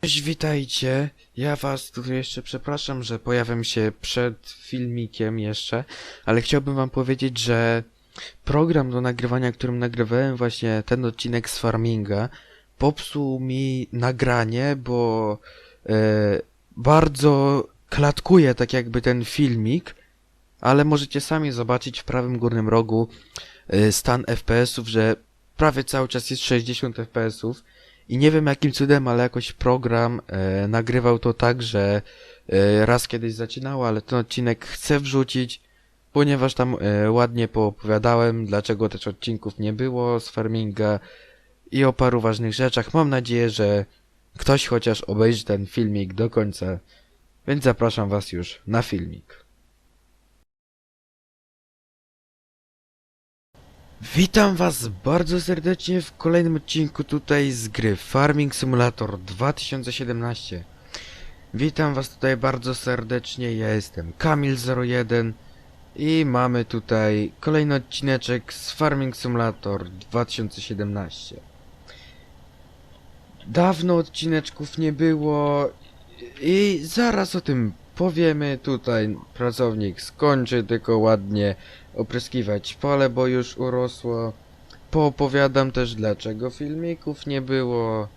Cześć, witajcie. Ja was tu jeszcze przepraszam, że pojawiam się przed filmikiem jeszcze, ale chciałbym wam powiedzieć, że program do nagrywania, którym nagrywałem właśnie ten odcinek z Farminga, popsuł mi nagranie, bo e, bardzo klatkuje tak jakby ten filmik, ale możecie sami zobaczyć w prawym górnym rogu e, stan FPS-ów, że prawie cały czas jest 60 FPS-ów. I nie wiem jakim cudem, ale jakoś program e, nagrywał to tak, że e, raz kiedyś zaczynało, ale ten odcinek chcę wrzucić, ponieważ tam e, ładnie poopowiadałem, dlaczego też odcinków nie było z farminga i o paru ważnych rzeczach. Mam nadzieję, że ktoś chociaż obejrzy ten filmik do końca, więc zapraszam was już na filmik. Witam was bardzo serdecznie w kolejnym odcinku tutaj z gry Farming Simulator 2017. Witam was tutaj bardzo serdecznie, ja jestem Kamil01 i mamy tutaj kolejny odcineczek z Farming Simulator 2017. Dawno odcineczków nie było i zaraz o tym powiemy. Tutaj pracownik skończy tylko ładnie opryskiwać pole, bo już urosło. Poopowiadam też dlaczego filmików nie było.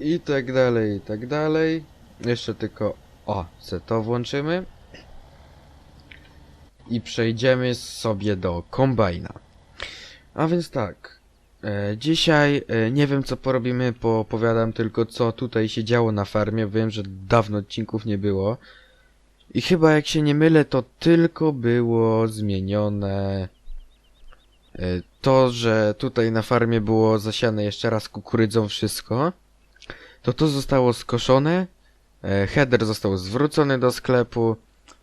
I tak dalej, i tak dalej. Jeszcze tylko, o, se to włączymy. I przejdziemy sobie do kombajna. A więc tak. E, dzisiaj e, nie wiem co porobimy, poopowiadam tylko co tutaj się działo na farmie. Wiem, że dawno odcinków nie było. I chyba jak się nie mylę, to tylko było zmienione e, to, że tutaj na farmie było zasiane jeszcze raz kukurydzą wszystko. To to zostało skoszone, e, header został zwrócony do sklepu,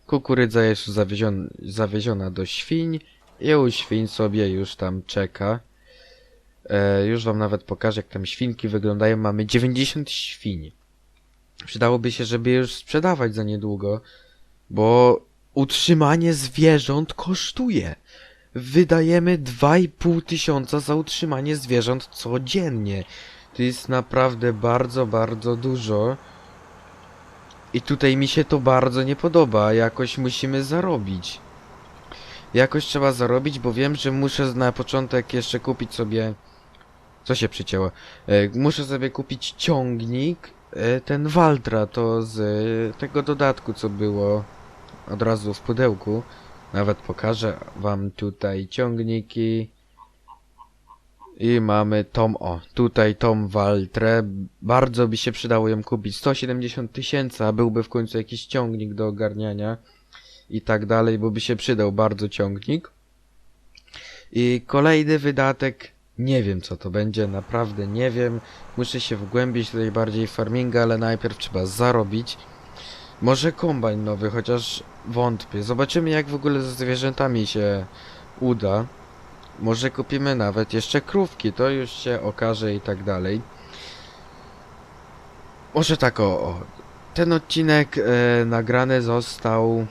kukurydza jest zawiezion, zawieziona do świń i u świń sobie już tam czeka. E, już wam nawet pokażę jak tam świnki wyglądają. Mamy 90 świń. Przydałoby się, żeby już sprzedawać za niedługo. Bo utrzymanie zwierząt kosztuje. Wydajemy 2,5 tysiąca za utrzymanie zwierząt codziennie. To jest naprawdę bardzo, bardzo dużo. I tutaj mi się to bardzo nie podoba. Jakoś musimy zarobić. Jakoś trzeba zarobić, bo wiem, że muszę na początek jeszcze kupić sobie... Co się przycięło? E, muszę sobie kupić ciągnik. E, ten Waltra to z e, tego dodatku, co było od razu w pudełku. Nawet pokażę wam tutaj ciągniki. I mamy tą, o, tutaj tą Waltrę. Bardzo by się przydało ją kupić. 170 tysięcy, a byłby w końcu jakiś ciągnik do ogarniania. I tak dalej, bo by się przydał bardzo ciągnik. I kolejny wydatek, nie wiem co to będzie, naprawdę nie wiem. Muszę się wgłębić tutaj bardziej w farminga, ale najpierw trzeba zarobić. Może kombajn nowy, chociaż wątpię. Zobaczymy jak w ogóle ze zwierzętami się uda. Może kupimy nawet jeszcze krówki, to już się okaże i tak dalej. Może tak o, o. Ten odcinek e, nagrany został,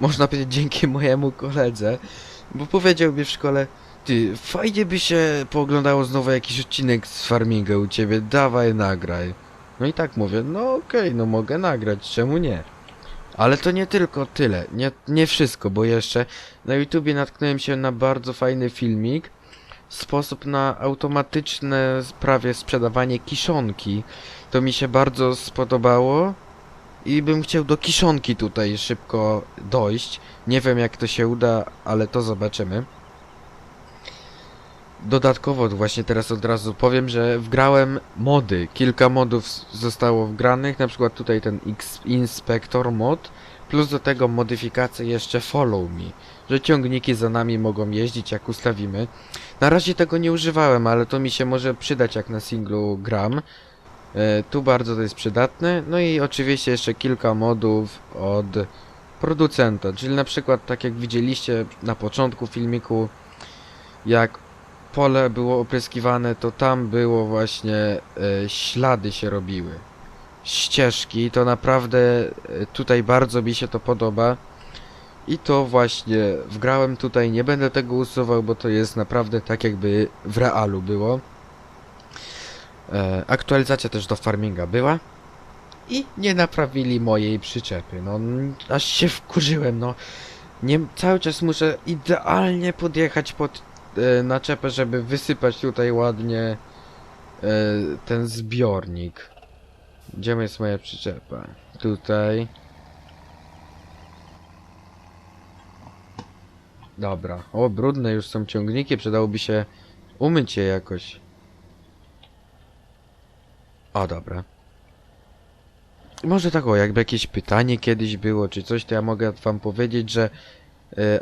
można powiedzieć, dzięki mojemu koledze, bo powiedział mi w szkole, ty, fajnie by się pooglądało znowu jakiś odcinek z farminga u ciebie, dawaj nagraj. No i tak mówię, no okej, no mogę nagrać, czemu nie? Ale to nie tylko tyle, nie, nie wszystko, bo jeszcze na YouTubie natknąłem się na bardzo fajny filmik. Sposób na automatyczne prawie sprzedawanie kiszonki. To mi się bardzo spodobało i bym chciał do kiszonki tutaj szybko dojść. Nie wiem jak to się uda, ale to zobaczymy. Dodatkowo właśnie teraz od razu powiem, że wgrałem mody. Kilka modów zostało wgranych, na przykład tutaj ten X Inspector mod, plus do tego modyfikacje jeszcze Follow Me, że ciągniki za nami mogą jeździć jak ustawimy. Na razie tego nie używałem, ale to mi się może przydać jak na singlu gram. E, tu bardzo to jest przydatne. No i oczywiście jeszcze kilka modów od producenta, czyli na przykład tak jak widzieliście na początku filmiku, jak pole było opryskiwane, to tam było właśnie e, ślady się robiły. Ścieżki, to naprawdę e, tutaj bardzo mi się to podoba. I to właśnie wgrałem tutaj, nie będę tego usuwał, bo to jest naprawdę tak jakby w realu było. E, aktualizacja też do farminga była. i nie naprawili mojej przyczepy. No, aż się wkurzyłem, no. Nie, cały czas muszę idealnie podjechać pod e, naczepę, żeby wysypać tutaj ładnie e, ten zbiornik. Gdzie jest moja przyczepa? Tutaj. Dobra. O, brudne już są ciągniki, przydałoby się umyć je jakoś. O, dobra. Może tak o, jakby jakieś pytanie kiedyś było, czy coś, to ja mogę wam powiedzieć, że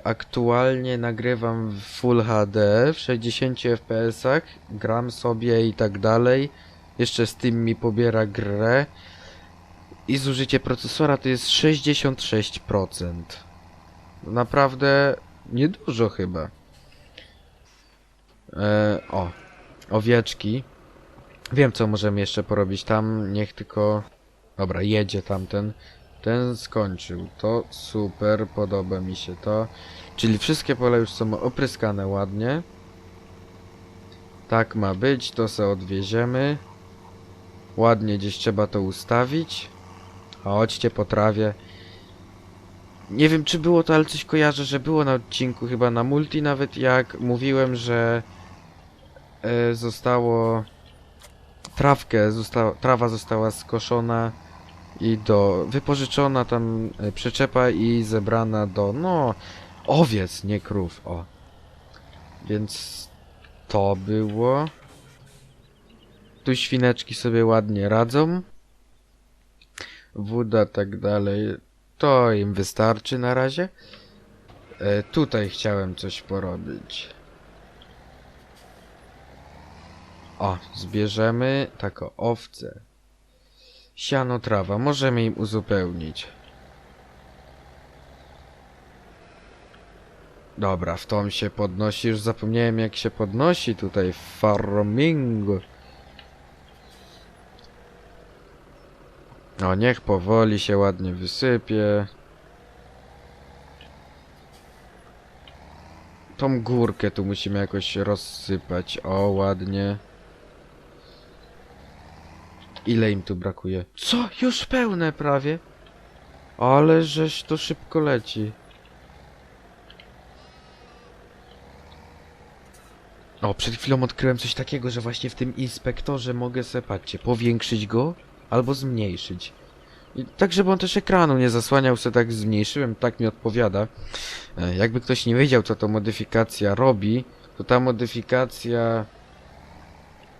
aktualnie nagrywam w Full HD w 60 FPS-ach, gram sobie i tak dalej. Jeszcze Steam mi pobiera grę. I zużycie procesora to jest 66%. Naprawdę niedużo chyba. E, o, owieczki. Wiem co możemy jeszcze porobić tam, niech tylko... Dobra, jedzie tamten. Ten skończył. To super, podoba mi się to. Czyli wszystkie pola już są opryskane ładnie. Tak ma być, to se odwieziemy. Ładnie gdzieś trzeba to ustawić. Chodźcie po trawie. Nie wiem czy było to, ale coś kojarzę, że było na odcinku chyba na multi nawet jak mówiłem, że e, zostało trawkę, zosta, trawa została skoszona i do wypożyczona tam e, przyczepa i zebrana do no owiec, nie krów, o. Więc to było. Tu świneczki sobie ładnie radzą. Woda tak dalej. To im wystarczy na razie. E, tutaj chciałem coś porobić. O, zbierzemy tako owce. Siano, trawa. Możemy im uzupełnić. Dobra, w tom się podnosi. Już zapomniałem jak się podnosi tutaj farmingu. O, niech powoli się ładnie wysypie. Tą górkę tu musimy jakoś rozsypać. O, ładnie. Ile im tu brakuje? Co? Już pełne prawie? Ale żeś to szybko leci. O, przed chwilą odkryłem coś takiego, że właśnie w tym inspektorze mogę se, powiększyć go albo zmniejszyć. I tak, żeby on też ekranu nie zasłaniał, se tak zmniejszyłem, tak mi odpowiada. E, Jakby ktoś nie wiedział, co to modyfikacja robi, to ta modyfikacja,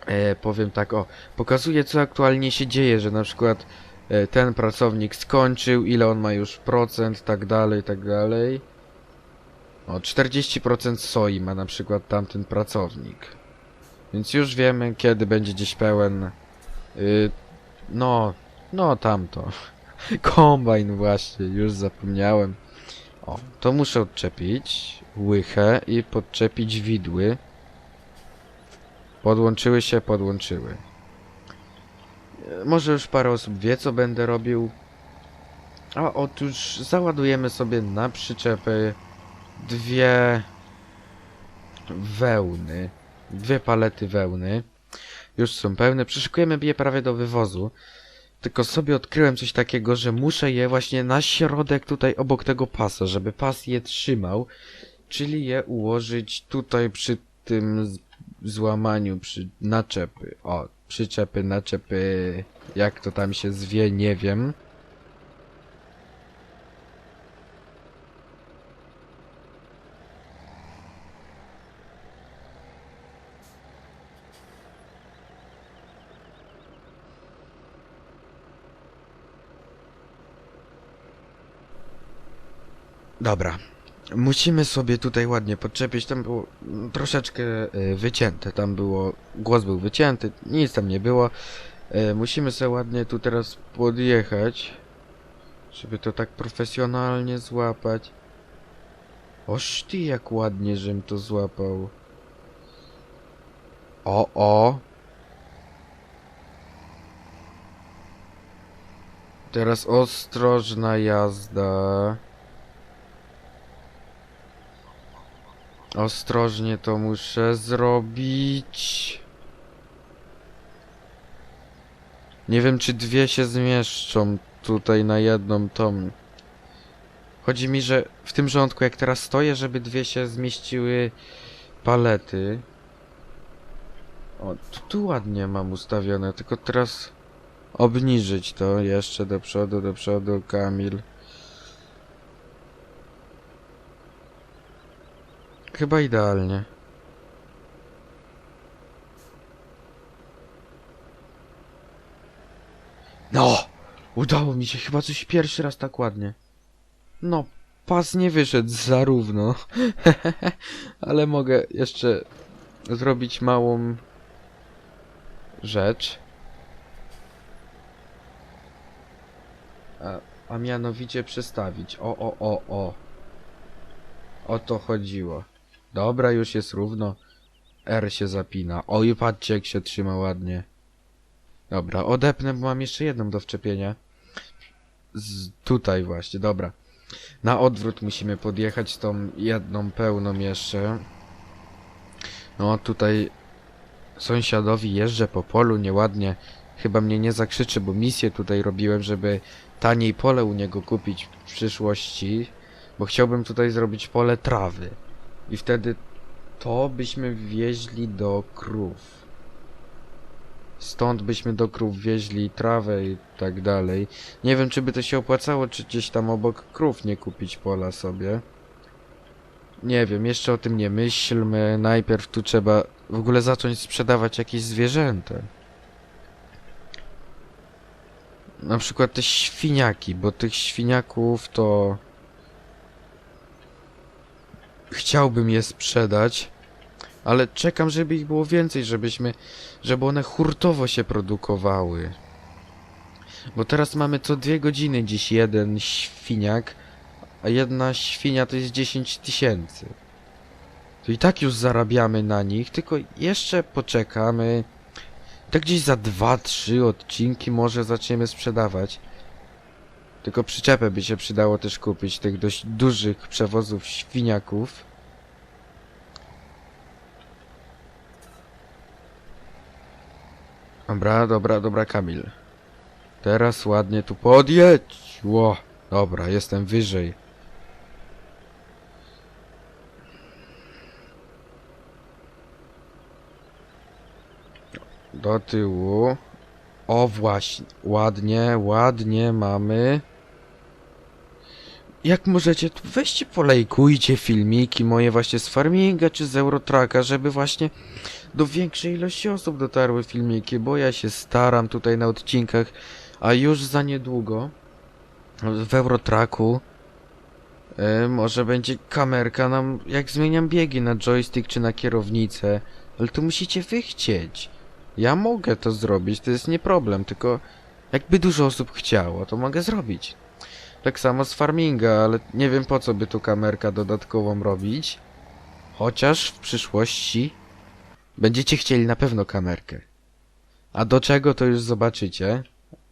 e, powiem tak, o, pokazuje, co aktualnie się dzieje, że na przykład e, ten pracownik skończył, ile on ma już procent, tak dalej, tak dalej. O, 40% soi ma na przykład tamten pracownik. Więc już wiemy, kiedy będzie gdzieś pełen. Y, no, no tamto. Kombajn właśnie, już zapomniałem. O, to muszę odczepić łychę i podczepić widły. Podłączyły się, podłączyły. E, Może już parę osób wie, co będę robił. A otóż załadujemy sobie na przyczepy dwie wełny. Dwie palety wełny. Już są pełne. Przyszykujemy je prawie do wywozu. Tylko sobie odkryłem coś takiego, że muszę je właśnie na środek tutaj obok tego pasa, żeby pas je trzymał. Czyli je ułożyć tutaj przy tym złamaniu, przy naczepy. O, przyczepy, naczepy, jak to tam się zwie, nie wiem. Dobra. Musimy sobie tutaj ładnie podczepić. Tam było mm, troszeczkę y, wycięte. Tam było. Głos był wycięty, nic tam nie było. Y, musimy sobie ładnie tu teraz podjechać. Żeby to tak profesjonalnie złapać. Oż ty jak ładnie, żem to złapał. O, o. Teraz ostrożna jazda. Ostrożnie to muszę zrobić. Nie wiem, czy dwie się zmieszczą tutaj na jedną tą. Chodzi mi, że w tym rządku, jak teraz stoję, żeby dwie się zmieściły palety. O, tu, tu ładnie mam ustawione, tylko teraz obniżyć to jeszcze do przodu, do przodu, Kamil. Chyba idealnie. No! Udało mi się chyba coś pierwszy raz tak ładnie. No, pas nie wyszedł zarówno. Ale mogę jeszcze zrobić małą rzecz. A, a mianowicie przestawić. O, o, o, o. O to chodziło. Dobra, już jest równo. R się zapina. Oj, patrzcie jak się trzyma ładnie. Dobra, odepnę, bo mam jeszcze jedną do wczepienia. Z, tutaj właśnie, dobra. Na odwrót musimy podjechać tą jedną pełną jeszcze. No, tutaj sąsiadowi jeżdżę po polu nieładnie. Chyba mnie nie zakrzyczy, bo misję tutaj robiłem, żeby taniej pole u niego kupić w przyszłości. Bo chciałbym tutaj zrobić pole trawy. I wtedy to byśmy wieźli do krów. Stąd byśmy do krów wieźli trawę i tak dalej. Nie wiem, czy by to się opłacało, czy gdzieś tam obok krów nie kupić pola sobie. Nie wiem, jeszcze o tym nie myślmy. Najpierw tu trzeba w ogóle zacząć sprzedawać jakieś zwierzęta. Na przykład te świniaki, bo tych świniaków to... Chciałbym je sprzedać, ale czekam, żeby ich było więcej, żebyśmy żeby one hurtowo się produkowały. Bo teraz mamy co dwie godziny dziś jeden świniak, a jedna świnia to jest 10 tysięcy. To i tak już zarabiamy na nich, tylko jeszcze poczekamy. Tak gdzieś za dwa, trzy odcinki może zaczniemy sprzedawać. Tylko przyczepę by się przydało też kupić, tych dość dużych przewozów świniaków. Dobra, dobra, dobra, Kamil. Teraz ładnie tu podjedź. Ło, dobra, jestem wyżej. Do tyłu. O właśnie, ładnie, ładnie mamy. Jak możecie, to weźcie polejkujcie filmiki moje właśnie z Farminga czy z Eurotraka, żeby właśnie do większej ilości osób dotarły filmiki, bo ja się staram tutaj na odcinkach, a już za niedługo w Eurotraku e, może będzie kamerka nam, jak zmieniam biegi na joystick czy na kierownicę, ale to musicie wy chcieć. Ja mogę to zrobić, to jest nie problem, tylko jakby dużo osób chciało, to mogę zrobić. Tak samo z farminga, ale nie wiem po co by tu kamerka dodatkową robić. Chociaż w przyszłości będziecie chcieli na pewno kamerkę. A do czego to już zobaczycie.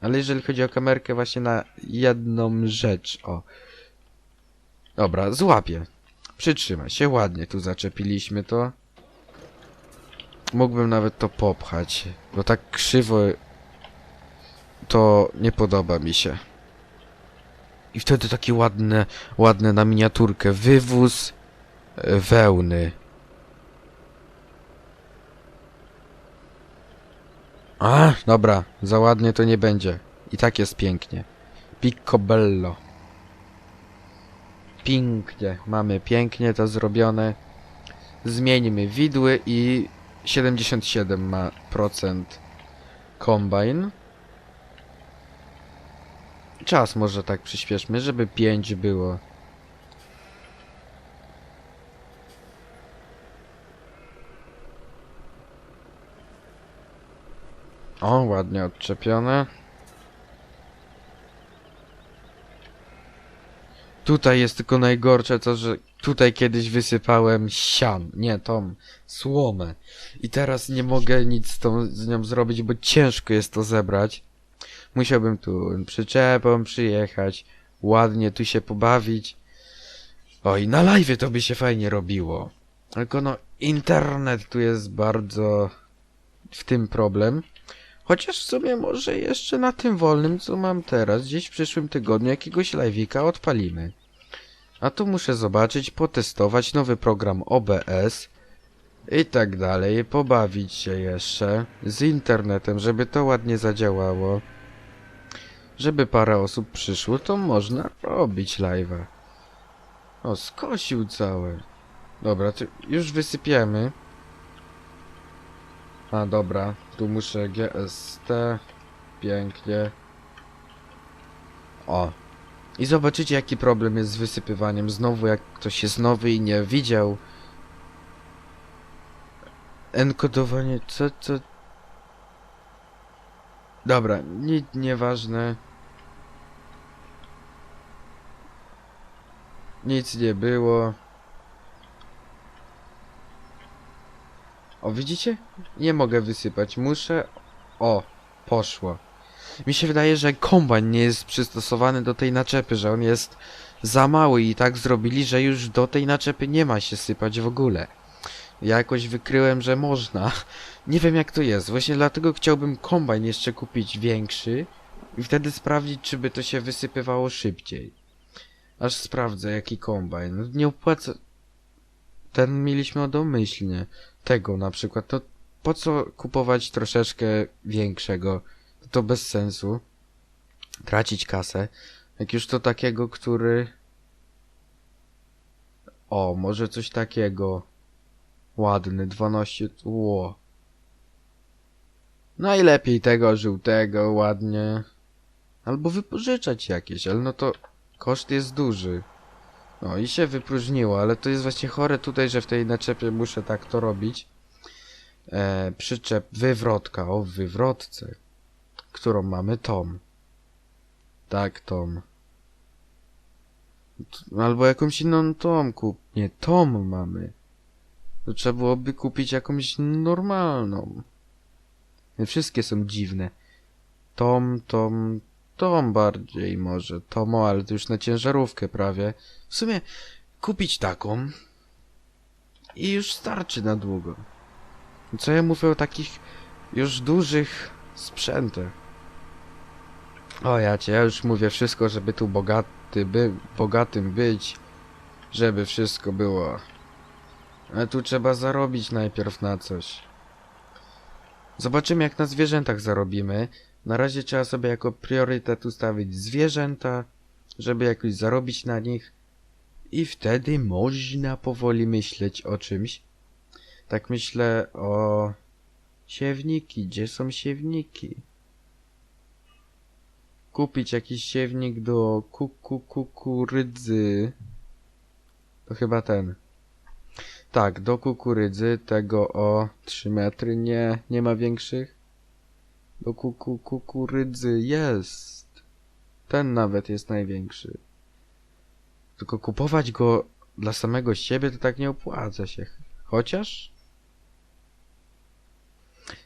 Ale jeżeli chodzi o kamerkę właśnie na jedną rzecz, o. Dobra, złapię. Przytrzyma się, ładnie tu zaczepiliśmy to. Mógłbym nawet to popchać, bo tak krzywo to nie podoba mi się. I wtedy takie ładne, ładne na miniaturkę. Wywóz e, wełny. A, dobra, za ładnie to nie będzie. I tak jest pięknie. Piccobello. Pięknie, mamy pięknie to zrobione. Zmieńmy widły i 77 ma procent. Czas może tak przyspieszmy, żeby 5 było. O, ładnie odczepione. Tutaj jest tylko najgorsze to, że tutaj kiedyś wysypałem sian, nie tą słomę. I teraz nie mogę nic z, tą, z nią zrobić, bo ciężko jest to zebrać. Musiałbym tu przyczepą przyjechać, ładnie tu się pobawić. Oj, na live to by się fajnie robiło. Tylko no, internet tu jest bardzo w tym problem. Chociaż w sumie może jeszcze na tym wolnym, co mam teraz, gdzieś w przyszłym tygodniu jakiegoś live'ika odpalimy. A tu muszę zobaczyć, potestować nowy program OBS i tak dalej, pobawić się jeszcze z internetem, żeby to ładnie zadziałało. Żeby parę osób przyszło, to można robić live'a. O, skosił całe. Dobra, to już wysypiemy. A, dobra, tu muszę GST. Pięknie. O. I zobaczycie, jaki problem jest z wysypywaniem. Znowu, jak ktoś jest nowy i nie widział. Enkodowanie, co, co... Dobra, nic nieważne. Nic nie było. O, widzicie? Nie mogę wysypać. Muszę... O, poszło. Mi się wydaje, że kombajn nie jest przystosowany do tej naczepy, że on jest za mały i tak zrobili, że już do tej naczepy nie ma się sypać w ogóle. Ja jakoś wykryłem, że można. Nie wiem jak to jest. Właśnie dlatego chciałbym kombajn jeszcze kupić większy i wtedy sprawdzić, czy by to się wysypywało szybciej. Aż sprawdzę, jaki kombajn. Nie opłaca... Ten mieliśmy domyślnie. Tego na przykład. To po co kupować troszeczkę większego? To bez sensu. Tracić kasę. Jak już to takiego, który... O, może coś takiego. Ładny, 12... Ło. Najlepiej tego żółtego, ładnie. Albo wypożyczać jakieś, ale no to koszt jest duży. No i się wypróżniło, ale to jest właśnie chore tutaj, że w tej naczepie muszę tak to robić. E, przyczep, wywrotka, o wywrotce, którą mamy tom. Tak, tom. Albo jakąś inną tom kup. Nie, tom mamy. To trzeba byłoby kupić jakąś normalną. Wszystkie są dziwne. Tom, tom, tom bardziej może. Tomo, ale to już na ciężarówkę prawie. W sumie kupić taką i już starczy na długo. Co ja mówię o takich już dużych sprzętach? O ja cię, ja już mówię wszystko, żeby tu bogaty by, bogatym być, żeby wszystko było. Ale tu trzeba zarobić najpierw na coś. Zobaczymy jak na zwierzętach zarobimy. Na razie trzeba sobie jako priorytet ustawić zwierzęta, żeby jakoś zarobić na nich. I wtedy można powoli myśleć o czymś. Tak myślę o... Siewniki. Gdzie są siewniki? Kupić jakiś siewnik do kuku kukurydzy. To chyba ten. Tak, do kukurydzy tego o 3 metry. Nie, nie ma większych. Do kuku kukurydzy jest. Ten nawet jest największy. Tylko kupować go dla samego siebie to tak nie opłaca się. Chociaż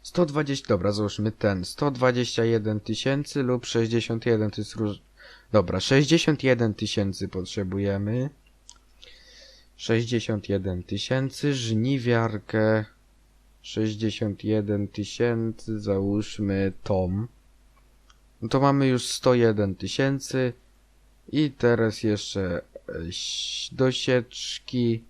120, dobra, załóżmy ten. 121 tysięcy lub 61 to jest róż... Dobra, 61 tysięcy potrzebujemy. 61 tysięcy, żniwiarkę 61 tysięcy, załóżmy tom. No to mamy już 101 tysięcy i teraz jeszcze e, dosieczki.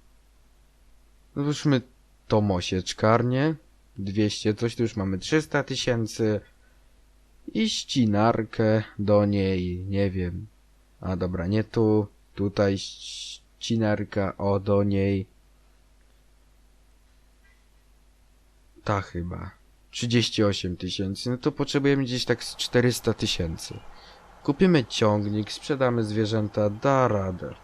No Załóżmy tomosieczkarnię 200 coś, tu już mamy 300 tysięcy i ścinarkę do niej, nie wiem. A dobra, nie tu, tutaj ścinarka, o do niej. Ta chyba. 38 tysięcy, no to potrzebujemy gdzieś tak z 400 tysięcy. Kupimy ciągnik, sprzedamy zwierzęta, da radę.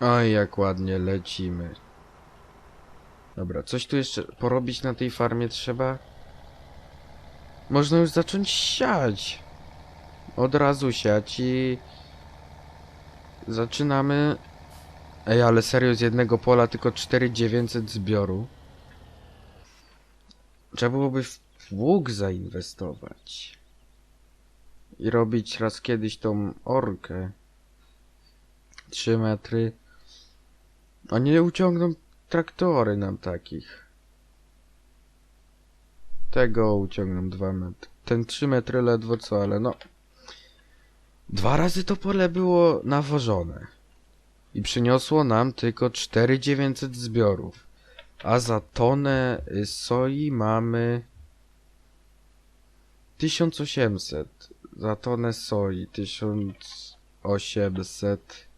Oj, jak ładnie lecimy. Dobra, coś tu jeszcze porobić na tej farmie trzeba? Można już zacząć siać. Od razu siać i... Zaczynamy... Ej, ale serio z jednego pola tylko 4900 zbioru. Trzeba byłoby w łuk zainwestować. I robić raz kiedyś tą orkę. 3 metry. A nie uciągną traktory nam takich. Tego uciągną 2 metry. Ten 3 metry ledwo co, ale no. Dwa razy to pole było nawożone. I przyniosło nam tylko 4900 zbiorów. A za tonę y, soi mamy 1800. Za tonę soi 1800.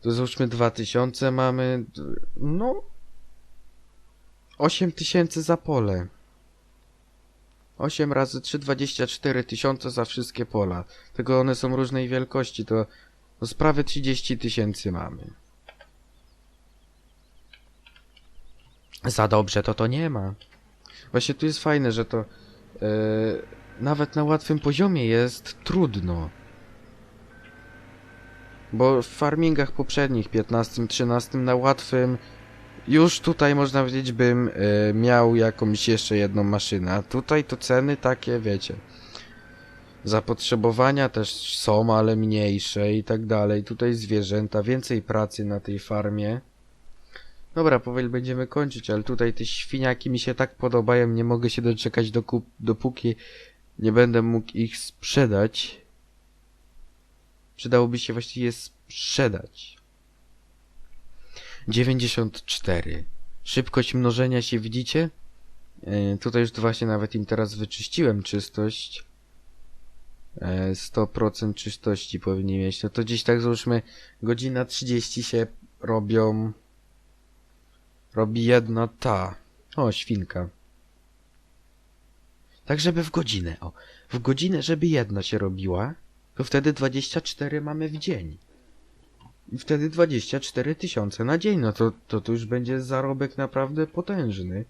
To załóżmy 2000 mamy. No. 8000 za pole. 8 razy 3, 24 tysiące za wszystkie pola. Tylko one są różnej wielkości, to, to z prawie 30 tysięcy mamy. Za dobrze to to nie ma. Właśnie tu jest fajne, że to e, nawet na łatwym poziomie jest trudno. Bo w farmingach poprzednich, 15, 13 na łatwym, już tutaj można powiedzieć bym e, miał jakąś jeszcze jedną maszynę. A tutaj to ceny takie, wiecie. Zapotrzebowania też są, ale mniejsze i tak dalej. Tutaj zwierzęta, więcej pracy na tej farmie. Dobra, powoli będziemy kończyć, ale tutaj te świniaki mi się tak podobają, nie mogę się doczekać dopóki nie będę mógł ich sprzedać. Przydałoby się właściwie sprzedać. 94. Szybkość mnożenia się widzicie? E, tutaj już właśnie nawet im teraz wyczyściłem czystość. E, 100% czystości powinni mieć. No to gdzieś tak załóżmy godzina 30 się robią. Robi jedna ta. O, świnka. Tak, żeby w godzinę. O, w godzinę, żeby jedna się robiła, to wtedy 24 mamy w dzień. I wtedy 24 tysiące na dzień. No to, to, to już będzie zarobek naprawdę potężny.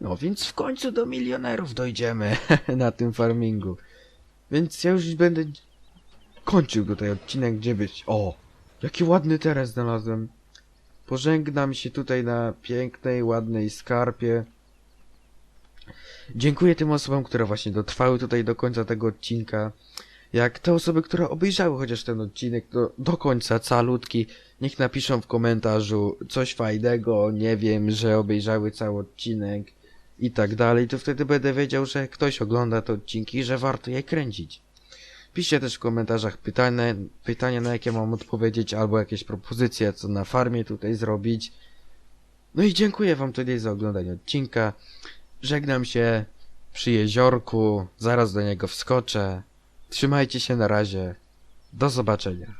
No więc w końcu do milionerów dojdziemy na tym farmingu. Więc ja już będę kończył tutaj odcinek, gdzie być. O! Jaki ładny teren znalazłem. Pożegnam się tutaj na pięknej, ładnej skarpie. Dziękuję tym osobom, które właśnie dotrwały tutaj do końca tego odcinka. Jak te osoby, które obejrzały chociaż ten odcinek do, do końca, calutki, niech napiszą w komentarzu coś fajnego, nie wiem, że obejrzały cały odcinek i tak dalej, to wtedy będę wiedział, że ktoś ogląda te odcinki że warto je kręcić. Piszcie też w komentarzach pytania, pytania na jakie mam odpowiedzieć, albo jakieś propozycje, co na farmie tutaj zrobić. No i dziękuję wam tutaj za oglądanie odcinka. Żegnam się przy jeziorku, zaraz do niego wskoczę. Trzymajcie się na razie. Do zobaczenia.